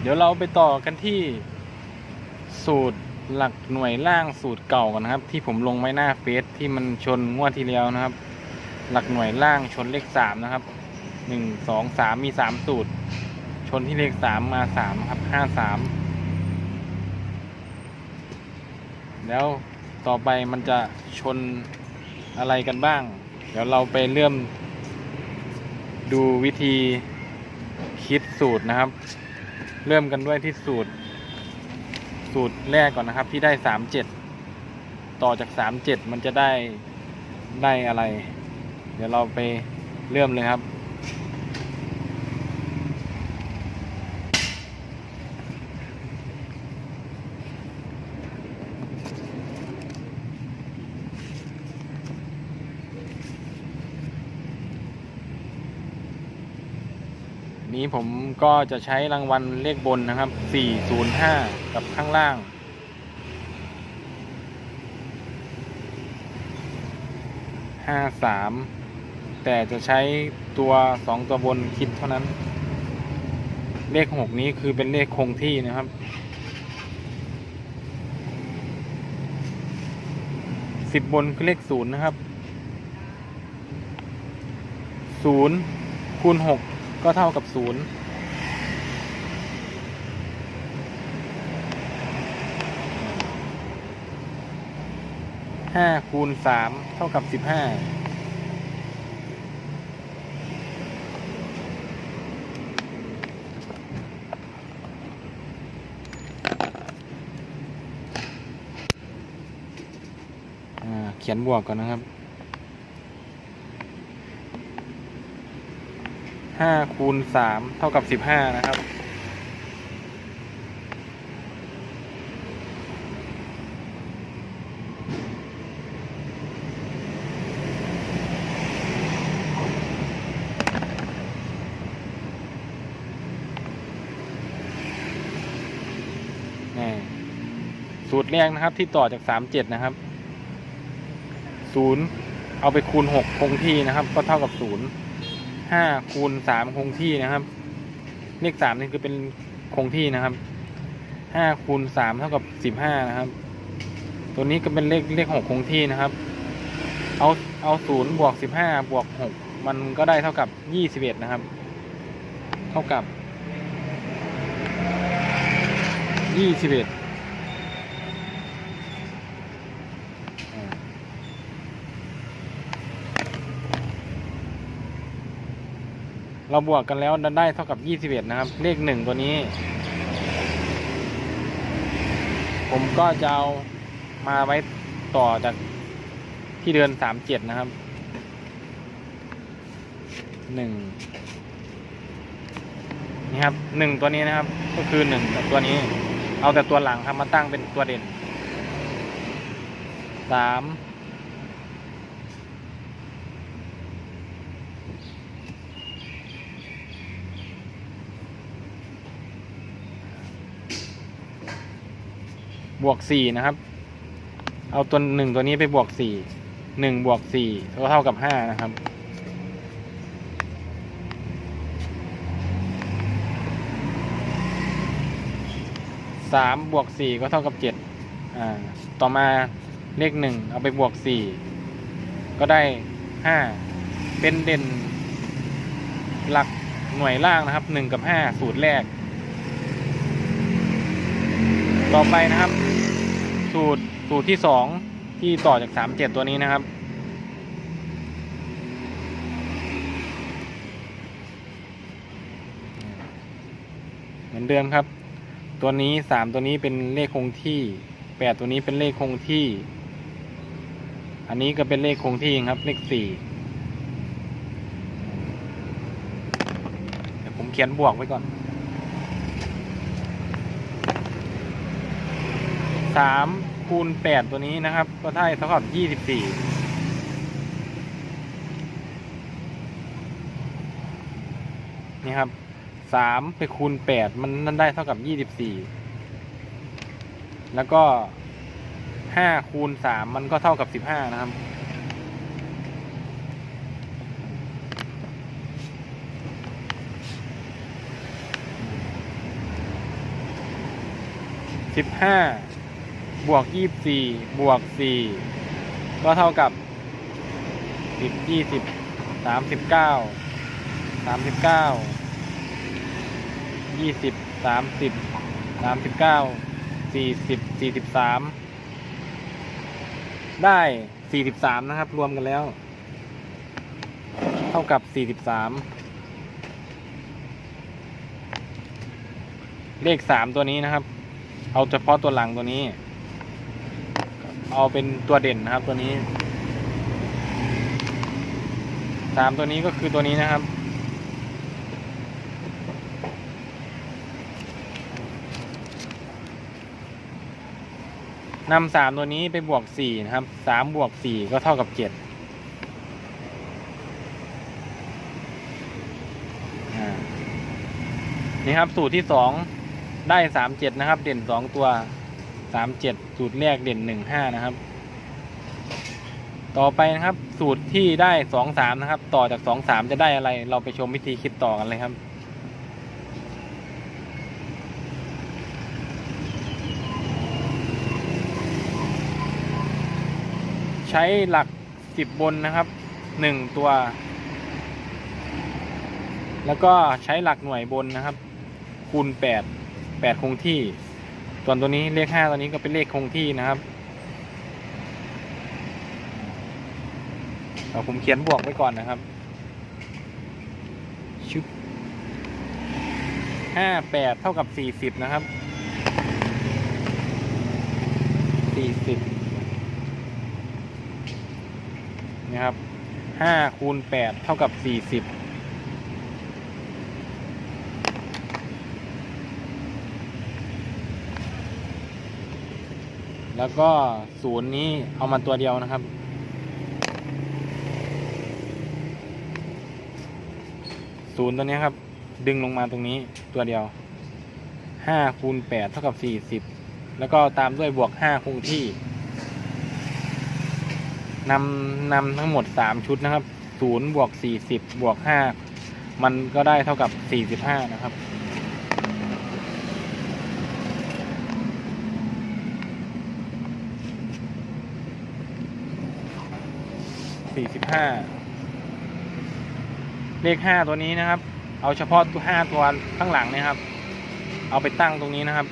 เดี๋ยวเราไปต่อกันที่สูตรหลักหน่วยล่างสูตรเก่ากันนะครับ ที่ผมลงไว้หน้าเฟซที่มันชนงวดที่แล้วนะครับ หลักหน่วยล่างชนเลขสามนะครับหนึ่งสองสามมีสามสูตร ชนที่เลขสามมาสามครับห้าสามแล้วต่อไปมันจะชนอะไรกันบ้าง เดี๋ยวเราไปเริ่มดูวิธีคิดสูตรนะครับ เริ่มกันด้วยที่สูตร สูตรแรกก่อนนะครับ ที่ได้สามเจ็ดต่อจากสามเจ็ดมันจะได้ได้อะไร เดี๋ยวเราไปเริ่มเลยครับ นี้ผมก็จะใช้รางวัลเลขบนนะครับ 405 กับข้างล่าง 53 แต่จะใช้ตัว 2 ตัวบนคิดเท่านั้น เลข 6 นี้คือเป็นเลขคงที่นะครับสิบบนคือเลขศูนย์นะครับศูนย์คูณห ก็เท่ากับศูนย์ห้าคูณสามเท่ากับสิบห้าอ่าเขียนบวกก่อนนะครับ ห้าคูณสามเท่ากับสิบห้านะครับนี่สูตรแรกนะครับที่ต่อจากสามเจ็ดนะครับศูนย์เอาไปคูณหกคงที่นะครับ ก็เท่ากับศูนย์ ห้าคูณสามคงที่นะครับ เลขสามนี่คือเป็นคงที่นะครับห้าคูณสามเท่ากับสิบห้านะครับ ตัวนี้ก็เป็นเลขเลขหกคงที่นะครับ เอาเอาศูนย์บวกสิบห้าบวกหกมันก็ได้เท่ากับยี่สิบเอ็ดนะครับ เท่ากับยี่สิบเอ็ด เราบวกกันแล้วได้เท่ากับ21นะครับ เลขหนึ่งตัวนี้ ผมก็จะเอามาไว้ต่อจากที่เดือน37นะครับหนึ่งนี่ครับหนึ่งตัวนี้นะครับ ก็คือหนึ่งกับตัวนี้ เอาแต่ตัวหลังครับมาตั้งเป็นตัวเด่นสาม บวกสี่นะครับ เอาตัวหนึ่งตัวนี้ไปบวกสี่หนึ่งบวกสี่ก็เท่ากับห้านะครับ สามบวกสี่ก็เท่ากับเจ็ดอ่า ต่อมาเลขหนึ่งเอาไปบวกสี่ก็ได้ห้าเป็นเด่นหลักหน่วยล่างนะครับหนึ่งกับห้าสูตรแรก ต่อไปนะครับ สูตรสูตรที่สองที่ต่อจากสามเจ็ดตัวนี้นะครับ เหมือนเดิมครับ ตัวนี้สามตัวนี้เป็นเลขคงที่แปดตัวนี้เป็นเลขคงที่ อันนี้ก็เป็นเลขคงที่ครับ เลขสี่เดี๋ยวผมเขียนบวกไว้ก่อน สามคูณแปดตัวนี้นะครับ ก็ได้เท่ากับยี่สิบสี่นี่ครับสามไปคูณแปดมันนั่นได้เท่ากับยี่สิบสี่แล้วก็ห้าคูณสามมันก็เท่ากับสิบห้านะครับ สิบห้า บวกยี่สี่บวกสี่ก็เท่ากับสิบยี่สิบสามสิบเก้าสามสิบเก้ายี่สิบสามสิบสามสิบเก้าสี่สิบสี่สิบสามได้สี่สิบสามนะครับ รวมกันแล้ว เท่ากับสี่สิบสามเลขสามตัวนี้นะครับ เอาเฉพาะตัวหลังตัวนี้ เอาเป็นตัวเด่นนะครับตัวนี้สามตัวนี้ก็คือตัวนี้นะครับ นำสามตัวนี้ไปบวกสี่นะครับสามบวกสี่ก็เท่ากับเจ็ดนี่ครับสูตรที่สองได้สามเจ็ดนะครับ เด่นสองตัว สามเจ็ดสูตรแรกเด่นหนึ่งห้านะครับ ต่อไปนะครับ สูตรที่ได้สองสามนะครับ ต่อจากสองสามจะได้อะไร เราไปชมวิธีคิดต่อกันเลยครับใช้หลักสิบบนนะครับหนึ่งตัว แล้วก็ใช้หลักหน่วยบนนะครับ คูณแปดแปดคงที่ ส่วนตัวนี้เลขห้าตัวนี้ก็เป็นเลขคงที่นะครับเอาผมเขียนบวกไว้ก่อนนะครับชุบห้าแปดเท่ากับสี่สิบนะครับสี่สิบนะครับห้าคูณแปดเท่ากับสี่สิบ แล้วก็ศูนย์นี้เอามาตัวเดียวนะครับ ศูนย์ตัวนี้ครับ ดึงลงมาตรงนี้ตัวเดียวห้าคูณแปดเท่ากับสี่สิบแล้วก็ตามด้วยบวกห้าคงที่นำนำทั้งหมดสามชุดนะครับศูนย์บวกสี่สิบบวกห้ามันก็ได้เท่ากับสี่สิบห้านะครับ สี่สิบห้าเลขห้าตัวนี้นะครับ เอาเฉพาะตัวห้าตัวข้างหลังนะครับ เอาไปตั้งตรงนี้นะครับ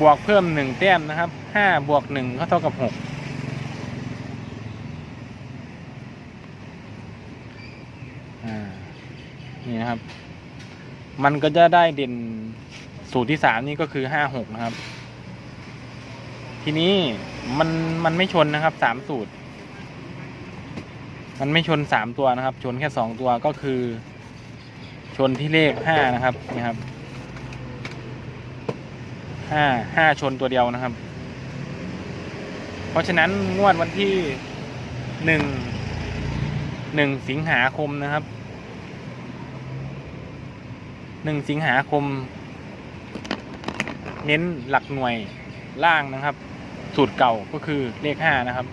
บวกเพิ่มหนึ่งแต้มนะครับห้าบวกหนึ่งก็เท่ากับหกนี่นะครับ มันก็จะได้เด่นสูตรที่สามนี่ก็คือห้าหกนะครับ ทีนี้มันมันไม่ชนนะครับสามสูตร มันไม่ชนสามตัวนะครับ ชนแค่สองตัวก็คือ ชนที่เลขห้านะครับนี่ครับห้าห้าชนตัวเดียวนะครับ เพราะฉะนั้นงวดวันที่หนึ่งหนึ่งสิงหาคมนะครับหนึ่งสิงหาคม เน้นหลักหน่วยล่างนะครับ สูตรเก่าก็คือเลขห้านะครับ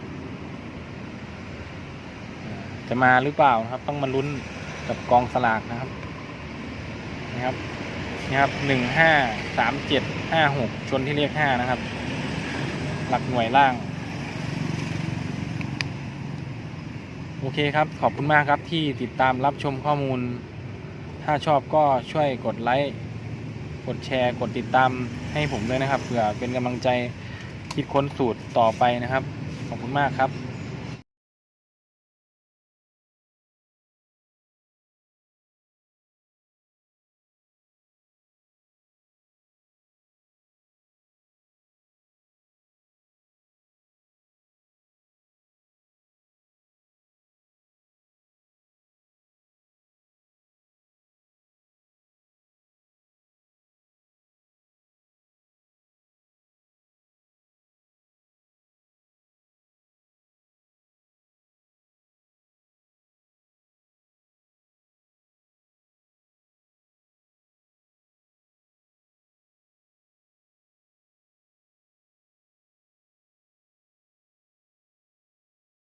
จะมาหรือเปล่านะครับ ต้องมาลุ้นกับกองสลากนะครับนะครับนี่ครับหนึ่งห้าสามเจ็ดห้าหกชนที่เลขห้านะครับ หลักหน่วยล่าง โอเคครับ ขอบคุณมากครับที่ติดตามรับชมข้อมูล ถ้าชอบก็ช่วยกดไลค์ กดแชร์ กดติดตามให้ผมด้วยนะครับเพื่อเป็นกำลังใจ คิดค้นสูตรต่อไปนะครับ ขอบคุณมากครับ